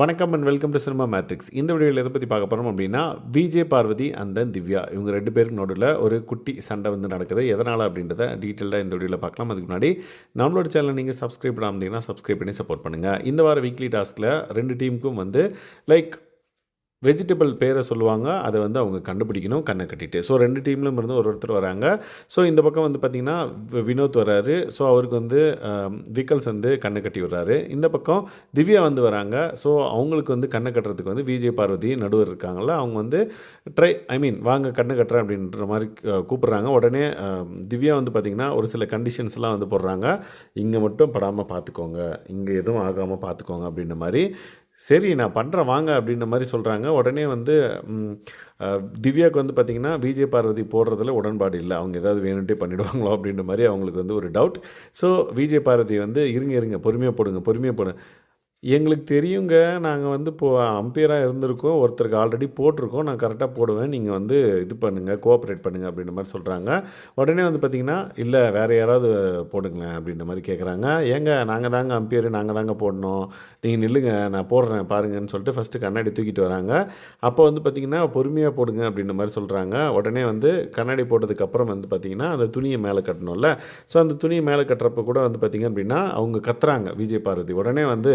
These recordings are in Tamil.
வணக்கம் and welcome to Cinema Matrix இந்த வீடியோவில் எதை பற்றி பார்க்க போகிறோம் அப்படின்னா விஜய் பார்வதி அண்ட் தென் திவ்யா இவங்க ரெண்டு பேருக்கு நடுவில் ஒரு குட்டி சண்டை வந்து நடக்குது. எதனால் அப்படின்றத டீட்டெயிலாக இந்த வீடியோவில் பார்க்கலாம். அதுக்கு முன்னாடி நம்மளோட சேனல் நீங்கள் சப்ஸ்கிரைப் பண்ணாமல் சப்ஸ்கிரைப் பண்ணி சப்போர்ட் பண்ணுங்கள் இந்த வார வீக்லி டாஸ்கில் ரெண்டு டீமுக்கும் வந்து லைக் வெஜிடபிள் பேரை சொல்லுவாங்க. அதை வந்து அவங்க கண்டுபிடிக்கணும். கண்ணை கட்டிட்டு. ஸோ ரெண்டு டீம்லும் இருந்து ஒரு ஒருத்தர் வராங்க. ஸோ இந்த பக்கம் வந்து பார்த்திங்கன்னா வினோத் வராரு. ஸோ அவருக்கு வந்து விக்கல்ஸ் வந்து கண்ணை கட்டி விடுறாரு. இந்த பக்கம் திவ்யா வந்து வராங்க. ஸோ அவங்களுக்கு வந்து கண்ணை கட்டுறதுக்கு வந்து விஜய் பார்வதி நடுவர் இருக்காங்களா அவங்க வந்து ட்ரை ஐ மீன் வாங்க கண்ணை கட்டுறேன் அப்படின்ற மாதிரி கூப்பிட்றாங்க. உடனே திவ்யா வந்து பார்த்திங்கன்னா ஒரு சில கண்டிஷன்ஸ்லாம் வந்து போடுறாங்க. இங்கே மட்டும் படாமல் பார்த்துக்கோங்க இங்கே எதுவும் ஆகாமல் பார்த்துக்கோங்க அப்படின்ற மாதிரி சரி நான் பண்ணுறேன் வாங்க அப்படின்ற மாதிரி சொல்கிறாங்க உடனே வந்து திவ்யாவுக்கு வந்து பார்த்திங்கன்னா விஜய் பார்வதி போடுறதுல உடன்பாடு இல்லை. அவங்க ஏதாவது வேணுன்ட்டே பண்ணிவிடுவாங்களோ அப்படின்ற மாதிரி அவங்களுக்கு வந்து ஒரு டவுட் ஸோ விஜய் பார்வதி வந்து இருங்க இருங்க பொறுமையாக போடுங்க பொறுமையாக போடுங்க. எங்களுக்கு தெரியுங்க நாங்கள் வந்து இப்போ அம்பையராக இருந்திருக்கோம் ஒருத்தருக்கு ஆல்ரெடி போட்டிருக்கோம் நான் கரெக்டாக போடுவேன் நீங்கள் வந்து இது பண்ணுங்கள் கோஆப்ரேட் பண்ணுங்கள் அப்படின்ற மாதிரி சொல்கிறாங்க உடனே வந்து பார்த்திங்கன்னா இல்லை வேறு யாராவது போடுங்களேன் அப்படின்ற மாதிரி கேட்குறாங்க ஏங்க நாங்கள் தாங்க அம்பையர் நாங்கள் தாங்க போடணும். நீங்கள் நில்லுங்க நான் போடுறேன் பாருங்கன்னு சொல்லிட்டு ஃபஸ்ட்டு கண்ணாடி தூக்கிட்டு வராங்க. அப்போ வந்து பார்த்திங்கன்னா பொறுமையாக போடுங்க அப்படின்ற மாதிரி சொல்கிறாங்க உடனே வந்து கண்ணாடி போட்டதுக்கப்புறம் வந்து பார்த்திங்கன்னா அந்த துணியை மேலே கட்டணும்ல. ஸோ அந்த துணியை மேலே கட்டுறப்ப கூட வந்து பார்த்திங்க அப்படின்னா அவங்க கத்துறாங்க விஜய் பார்வதி. உடனே வந்து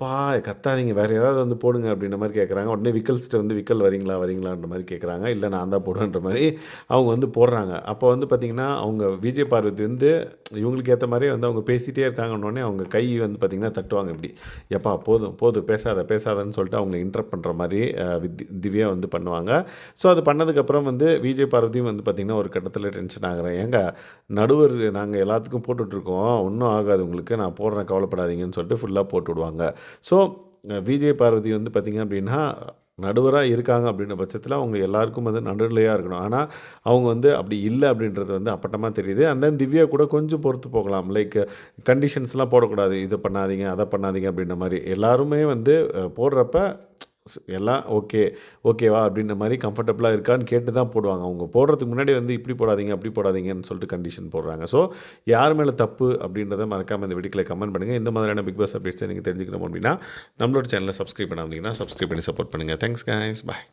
பா கத்தாதீங்க. வேறு யாராவது வந்து போடுங்க அப்படின்ற மாதிரி கேட்குறாங்க உடனே விக்கல்ஸ்ட்டு வந்து விக்கல் வரீங்களா? வரீங்களான்ற மாதிரி கேட்குறாங்க இல்லை நான் தான் போடுவேன்ற மாதிரி அவங்க வந்து போடுறாங்க. அப்போ வந்து பார்த்திங்கன்னா அவங்க விஜய் பார்வதி வந்து இவங்களுக்கு ஏற்ற மாதிரி வந்து அவங்க பேசிகிட்டே இருக்காங்கன்னொடனே அவங்க கை வந்து பார்த்திங்கன்னா தட்டுவாங்க இப்படி. எப்பா போதும் போதும். பேசாத பேசாதன்னு சொல்லிட்டு அவங்களை இன்டரப்ட் பண்ணுற மாதிரி வித்- திவ்யா வந்து பண்ணுவாங்க. ஸோ அது பண்ணதுக்கப்புறம் வந்து விஜய் பார்வதியும் வந்து பார்த்திங்கன்னா ஒரு கட்டத்தில் டென்ஷன் ஆகிறேன் ஏங்க நடுவர் நாங்கள் எல்லாத்துக்கும் போட்டுட்ருக்கோம் ஒன்றும் ஆகாது உங்களுக்கு. நான் போடுறேன். கவலைப்படாதீங்கன்னு சொல்லிட்டு ஃபுல்லாக போட்டு விடுவாங்க. ஸோ விஜய் பார்வதி வந்து பார்த்திங்க அப்படின்னா நடுவராக இருக்காங்க அப்படின்ற பட்சத்தில் அவங்க எல்லாருக்கும் வந்து நடுநிலையாக இருக்கணும். ஆனால் அவங்க வந்து அப்படி இல்லை அப்படின்றது வந்து அப்பட்டமாக தெரியுது. அந்த திவ்யா கூட கொஞ்சம் பொறுத்து போகலாம். லைக் கண்டிஷன்ஸ்லாம் போடக்கூடாது. இதை பண்ணாதீங்க அதை பண்ணாதீங்க அப்படின்ற மாதிரி. எல்லாருமே வந்து போடுறப்ப எல்லாம் ஓகே ஓகேவா அப்படின்ற மாதிரி கம்ஃபர்டபுளாக இருக்கான்னு கேட்டு தான் போடுவாங்க. அவங்க போடுறதுக்கு முன்னாடி வந்து இப்படி போடாதீங்க அப்படி போடாதீங்கன்னு சொல்லிட்டு கண்டிஷன் போடுறாங்க. ஸோ யார் மேலே தப்பு அப்படின்றத மறக்காமல் இந்த வீடியோவில் கமெண்ட் பண்ணுங்கள் இந்த மாதிரியான பிக் பாஸ் அப்டேட்ஸை நீங்கள் தெரிஞ்சுக்கணும் அப்படின்னா நம்மளோட சேனலை சப்ஸ்கிரைப் பண்ணாமீங்கன்னா சப்ஸ்கிரைப் பண்ணி சப்போர்ட் பண்ணுங்கள் தேங்க்ஸ் கைஸ் பாய்